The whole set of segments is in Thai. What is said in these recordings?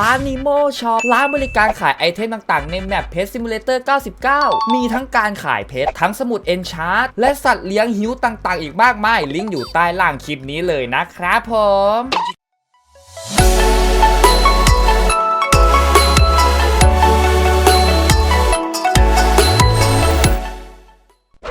ร้านนิโมช็อปร้านบริการขายไอเทมต่างๆ ในแมป Pet Simulator 99 มีทั้งการขายเพชรทั้งสมุดเอนชาร์ตและสัตว์เลี้ยงหิวต่างๆ อีกมากมาย ลิงก์อยู่ใต้ล่างคลิปนี้เลยนะครับผม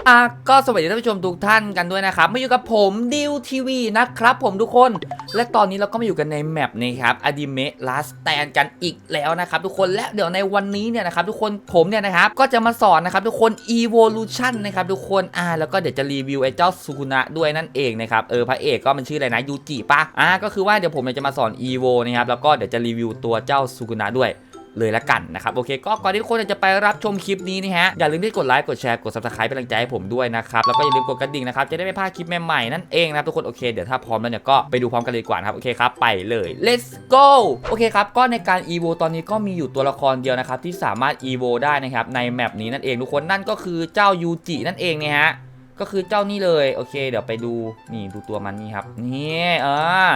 อะก็สวัสดีท่านผู้ชมทุกท่านกันด้วยนะครับมาอยู่กับผมดิวทีวีนะครับผมทุกคน และตอนนี้เราก็มาอยู่กันในแมปนี้ครับอดิเมะลาสแตนกันอีกแล้วนะครับทุกคนและเดี๋ยวในวันนี้เนี่ยนะครับทุกคนผมเนี่ยนะครับก็จะมาสอนนะครับทุกคน evolution นะครับทุกคนอ่าแล้วก็เดี๋ยวจะรีวิวไอ้เจ้าสุกุนะด้วยนั่นเองนะครับเออพระเอกก็มันชื่ออะไรนะยูจิปะอ่าก็คือว่าเดี๋ยวผมจะมาสอน evo นะครับแล้วก็เดี๋ยวจะรีวิวตัวเจ้าสุกุนะด้วย เลยละกันนะครับโอเค ก็ก่อนที่ทุกคนจะไปรับชมคลิปนี้นะฮะอย่าลืมที่กดไลค์กดแชร์กด subscribe เป็นกำลังใจให้ผมด้วยนะครับแล้วก็อย่าลืมกดกระดิ่งนะครับจะได้ไม่พลาดคลิปใหม่ๆนั่นเองนะครับทุกคนโอเคเดี๋ยวถ้าพร้อมแล้วเนี่ยก็ไปดูพร้อมกันเลยดีกว่านครับโอเคครับไปเลย let's go โอเคครับก็ในการ evo ตอนนี้ก็มีอยู่ตัวละครเดียวนะครับที่สามารถ evo ได้นะครับในแมปนี้นั่นเองทุกคนนั่นก็คือเจ้ายูจินั่นเองเนี่ยฮะก็คือเจ้านี่เลยโอเค เดี๋ยวไปดูนี่ดูตัวมันนี่ครับนี่เออ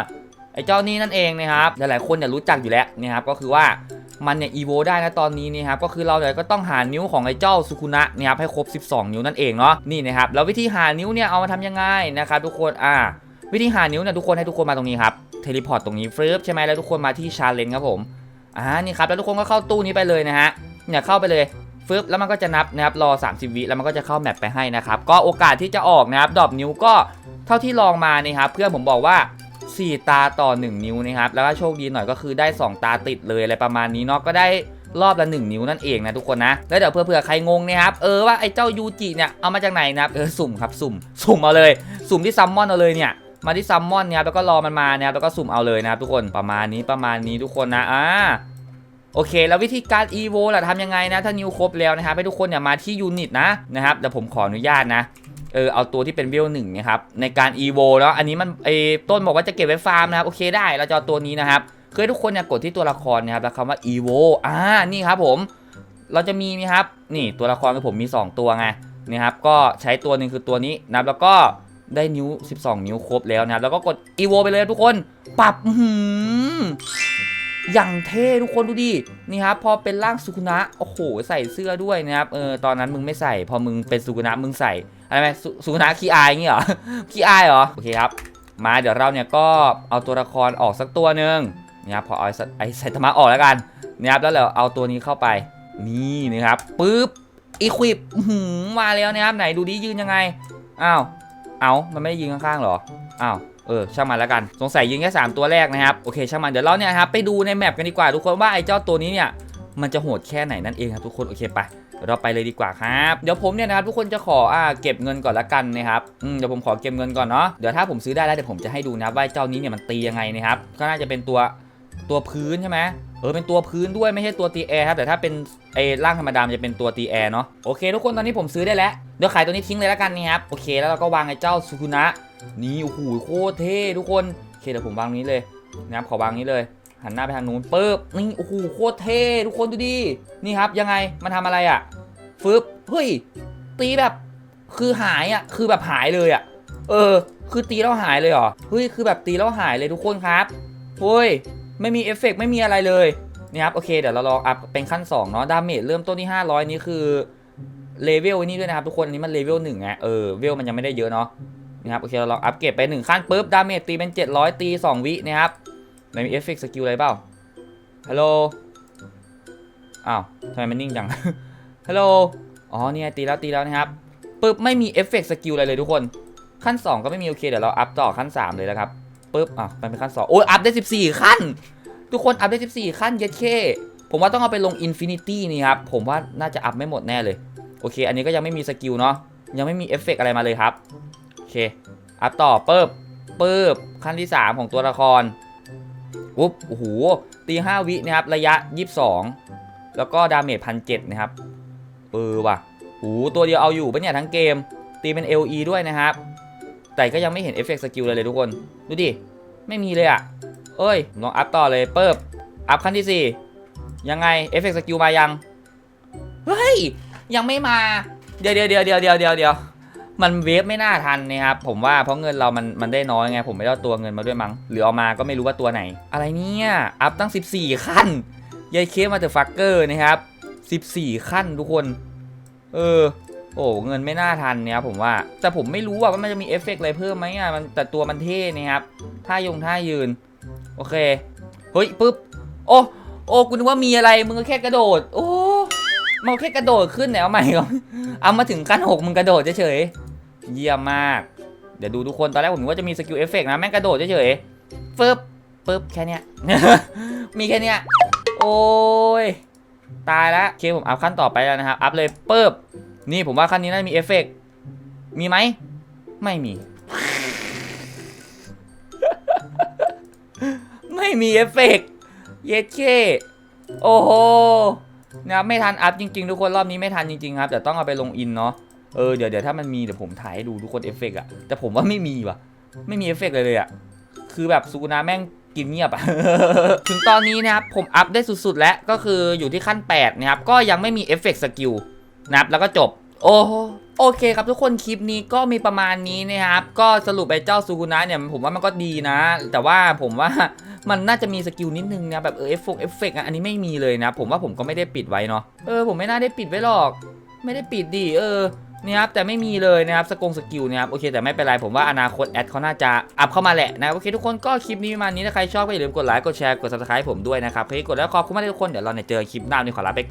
ไอเจ้านี่นั่นเองนะครับหลายๆคนเนี่ยรู้จักอยู่แล้วนะครับก็คือว่า มันเนี่ยอีโวได้นะตอนนี้นี่ครับก็คือเราเนี่ยก็ต้องหานิ้วของไอ้เจ้าสุคุนะเนะครับให้ครบ 12 นิ้วนั่นเองเนาะนี่นะครับแล้ววิธีหานิ้วเนี่ยเอามาทำยังไงนะครับทุกคนอ่าวิธีหานิ้วเนี่ยทุกคนให้ทุกคนมาตรงนี้ครับเทเลพอร์ตตรงนี้ฟรึบใช่ไหมแล้วทุกคนมาที่ชาเลนจ์ครับผมอ่านี่ครับแล้วทุกคนก็เข้าตู้นี้ไปเลยนะฮะเนี่ยเข้าไปเลยฟึบแล้วมันก็จะนับนะครับรอ 30 วิแล้วมันก็จะเข้าแมปไปให้นะครับก็โอกาสที่จะออกนะครับดรอปนิ้วก็เท่าที่ลองมานี่ครับเพื่อนผมบอกว่า 4 ตาต่อ 1 นิ้วนะครับแล้วก็โชคดีหน่อยก็คือได้ 2 ตาติดเลยอะไรประมาณนี้เนาะก็ได้รอบละ 1 นิ้วนั่นเองนะทุกคนนะ แล้วเดี๋ยวเผื่อใครงงนะครับเออว่าไอ้เจ้ายูจิเนี่ยเอามาจากไหนนะครับเออสุ่มครับสุ่ม สุ่มเอาเลย สุ่มที่ซัมมอนเอาเลยเนี่ยมาที่ซัมมอนเนี่ยครับแล้วก็รอมันมานะครับแล้วก็สุ่มเอาเลยนะครับทุกคนประมาณนี้ประมาณนี้ทุกคนนะอ่าโอเค แล้ววิธีการ evo ล่ะทำยังไงนะ ถ้านิวครบแล้วนะครับให้ทุกคนเนี่ยมาที่ยูนิตนะนะครับเดี๋ยวผมขออนุญาตนะ เออเอาตัวที่เป็นเวลหนึ่งนะครับในการ evo แล้วอันนี้มันไอต้นบอกว่าจะเก็บไว้ฟาร์มนะครับโอเคได้เราจะเอาตัวนี้นะครับคือทุกคนเนี่ยกดที่ตัวละครนะครับแล้วคำว่า evo อ่านี่ครับผมเราจะมีนะครับนี่ตัวละครของผมมี 2 ตัวไงนี่ครับก็ใช้ตัวหนึ่งคือตัวนี้นะครับแล้วก็ได้นิ้ว 12 นิ้วครบแล้วนะครับแล้วก็กด evo ไปเลยทุกคนปรับหืออย่างเท่ทุกคนดูดินี่ครับพอเป็นร่างสุกุนะโอ้โหใส่เสื้อด้วยนะครับเออตอนนั้นมึงไม่ใส่ พอมึงเป็นสุกุนะมึงใส่ อะไรไหมสุสุกุนะขี้อายงี้เหรอขี้อายเหรอโอเคครับมาเดี๋ยวเราเนี่ยก็เอาตัวละครออกสักตัวหนึ่งนะครับพอเอาไอ้ไอไซตามะออกแล้วกันนะครับแล้วเราเอาตัวนี้เข้าไปนี่นะครับปึ๊บอีควิปมาแล้วนะครับไหนดูดิยืนยังไงอ้าวเอามันไม่ได้ยืนข้างๆหรออ้าวเออช่างมันแล้วกันสงสัยยิงแค่3ตัวแรกนะครับโอเคช่างมันเดี๋ยวเราเนี่ยครับไปดูในแมปกันดีกว่าทุกคนว่าไอ้เจ้าตัวนี้เนี่ย มันจะโหดแค่ไหนนั่นเองครับทุกคนโอเคไปเดี๋ยวเราไปเลยดีกว่าครับเดี๋ยวผมเนี่ยนะครับทุกคนจะขออ่าเก็บเงินก่อนละกันนะครับอืมเดี๋ยวผมขอเก็บเงินก่อนเนาะเดี๋ยวถ้าผมซื้อได้แล้วเดี๋ยวผมจะให้ดูนะว่าเจ้านี้เนี่ยมันตียังไงนะครับก็น่าจะเป็นตัวตัวพื้นใช่ไหมเออเป็นตัวพื้นด้วยไม่ใช่ตัวตีแอร์ครับแต่ถ้าเป็นไอ้ร่างธรรมดามจะเป็นตัวตีแอร์เนาะโอเค ทุกคนตอนนี้ผมซื้อได้แล้วเดี๋ยวขายตัวนี้ทิ้งเลยละกันนี่ครับโอเคแล้วเราก็วางไอ้เจ้าสุคุนะนี่โอ้โหโคตรเท่ทุกคนโอเคเดี๋ยวผมวางนี้เลยนะครับขอวางนี้เลย หันหน้าไปทางนู้นปึ๊บนี่โอ้โหโคตรเท่ทุกคนดูดินี่ครับยังไงมันทำอะไรอะ่ะฟึบเฮ้ยตีแบบคือหายอะ่ะคือแบบหายเลยอะ่ะ เออ คือตีแล้วหายเลยเหรอเฮ้ยคือแบบตีแล้วหายเลยทุกคนครับเฮ้ยไม่มีเอฟเฟกต์ไม่มีอะไรเลยนี่ครับโอเคเดี๋ยวเราลองอัพเป็นขั้น2เนาะดาเมจเริ่มต้นที่ 500 นี่คือเลเวลนี้ด้วยนะครับทุกคนอันนี้มันเลเวลหนึ่งไงเออเวลมันยังไม่ได้เยอะเนาะนะครับโอเคเราลองอัปเกรดไป1ขั้นปุ๊บดาเมจตีเป็น 700 ตี 2 วินะครับ ไหนมีเอฟเฟกต์สกิลอะไรเปล่า ฮัลโหล อ้าวทำไมมันนิ่งจัง ฮัลโหล อ๋อเนี่ยตีแล้วตีแล้วนะครับปุ๊บไม่มีเอฟเฟกต์สกิลอะไรเลยทุกคน ขั้น 2 ก็ไม่มีโอเคเดี๋ยวเราอัพต่อขั้น 3 เลยแล้วครับปุ๊บอะไปเป็นขั้น 2 โอ้ยอัพได้ 14 ขั้น ทุกคนอัพได้ 14 ขั้นเย็ดเคผมว่าต้องเอาไปลงอินฟินิตี้นี่ครับ ผมว่าน่าจะอัพไม่หมดแน่เลย โอเค อันนี้ก็ยังไม่มีสกิลเนาะยังไม่มีเอฟเฟกต์อะไรมาเลยครับ โอเค อัพต่อเปิบเปิบขั้นที่ 3 ของตัวละคร ปุ๊บโอ้โหตี5วินะครับระยะ 22 แล้วก็ดาเมจพันเนะครับเออว่ะโอ้หตัวเดียวเอาอยู่ปะเนี่ยทั้งเกม ตีเป็น LE ด้วยนะครับ แต่ก็ยังไม่เห็นเอฟเฟกต์สกิลเลยเลยทุกคน ดูดิ ไม่มีเลยอะ่ะ เอ้ยลองอัพต่อเลยเปิบอัพขั้นที่ 4 ยังไงเอฟเฟกต์สกิลมายัง เฮ้ย ยังไม่มา เดี๋ยวเดี๋ยวเดี๋ยวเดี๋ยวเดี๋ยวเดี๋ยว มันเวฟไม่น่าทันนะครับผมว่าเพราะเงินเรามันมันได้น้อยไงผมไม่ได้ตัวเงินมาด้วยมั้งหรือเอามาก็ไม่รู้ว่าตัวไหน อะไรเนี่ยอัพตั้ง 14 ขั้นยายเคมาเตอร์ฟักเกอร์นะครับ 14 ขั้นทุกคน เออ โอ้เงินไม่น่าทันเนี่ยครับผมว่า แต่ผมไม่รู้ว่ามันจะมีเอฟเฟกต์อะไรเพิ่มไหมอะมันแต่ตัวมันเท่นะครับท่ายงท่ายืน โอเคเฮ้ยปุ๊บโอ้โอ้กูนึกว่ามีอะไรมึงก็แค่กระโดด โอ้มันแค่กระโดดขึ้นแนวใหม่ก่อนเอามาถึงขั้นหกมึงกระโดดเฉย เยี่ยมมาก เดี๋ยวดูทุกคนตอนแรกผมว่าจะมีสกิลเอฟเฟกต์นะแม่งกระโดดเฉยๆฟึบปึ๊บแค่เนี้ย มีแค่เนี้ย โอ้ย ตายแล้วโอเคผมอัพขั้นต่อไปแล้วนะครับ อัพเลยปึ๊บ นี่ผมว่าขั้นนี้น่าจะมีเอฟเฟกต์มีไหม ไม่มี ไม่มีเอฟเฟกต์เย็ดเคโอ้โหนะครับไม่ทันอัพจริง ๆ ทุกคนรอบนี้ไม่ทันจริง ๆ ครับแต่ต้องเอาไปลงอินเนาะ เออเดี๋ยวเดี๋ยวถ้ามันมีเดี๋ยวผมถ่ายให้ดูทุกคนเอฟเฟกต์อะแต่ผมว่าไม่มีว่ะ ไม่มีเอฟเฟกต์เลยเลยอะคือแบบซูนาแม่งกินเงียบอะถึงตอนนี้นะครับผมอัพได้สุดๆ แล้วก็คืออยู่ที่ขั้น8นะครับก็ยังไม่มีเอฟเฟกต์สกิลนะครับแล้วก็จบ โอ้โอเคครับทุกคนคลิปนี้ก็มีประมาณนี้นะครับ ก็สรุปไอ้เจ้าซูกุนะเนี่ยผมว่ามันก็ดีนะ แต่ว่าผมว่ามันน่าจะมีสกิลนิดนึงนะแบบเออเอฟฟงเอฟเฟกต์อันนี้ไม่มีเลยนะ ผมว่าผมก็ไม่ได้ปิดไว้เนาะเออผมไม่น่าได้ปิดไว้หรอก ไม่ได้ปิดดิเออ นี่ยครับแต่ไม่มีเลยนะครับสกงสกิลนะครับโอเคแต่ไม่เป็นไรผมว่าอนาคตแอดเขาน่าจะอัพเข้ามาแหละนะโอเคทุกคนก็คลิปนี้ประมาณนี้ถ้าใครชอบก็อย่าลืมกดไลค์กดแชร์กดซับสไครต์ผมด้วยนะครับเพื่อกดแล้วขอบคุณมากทุกคนเดี๋ยวเราเนี่ยเจอคลิปหน้าวันนี้ขอลาไป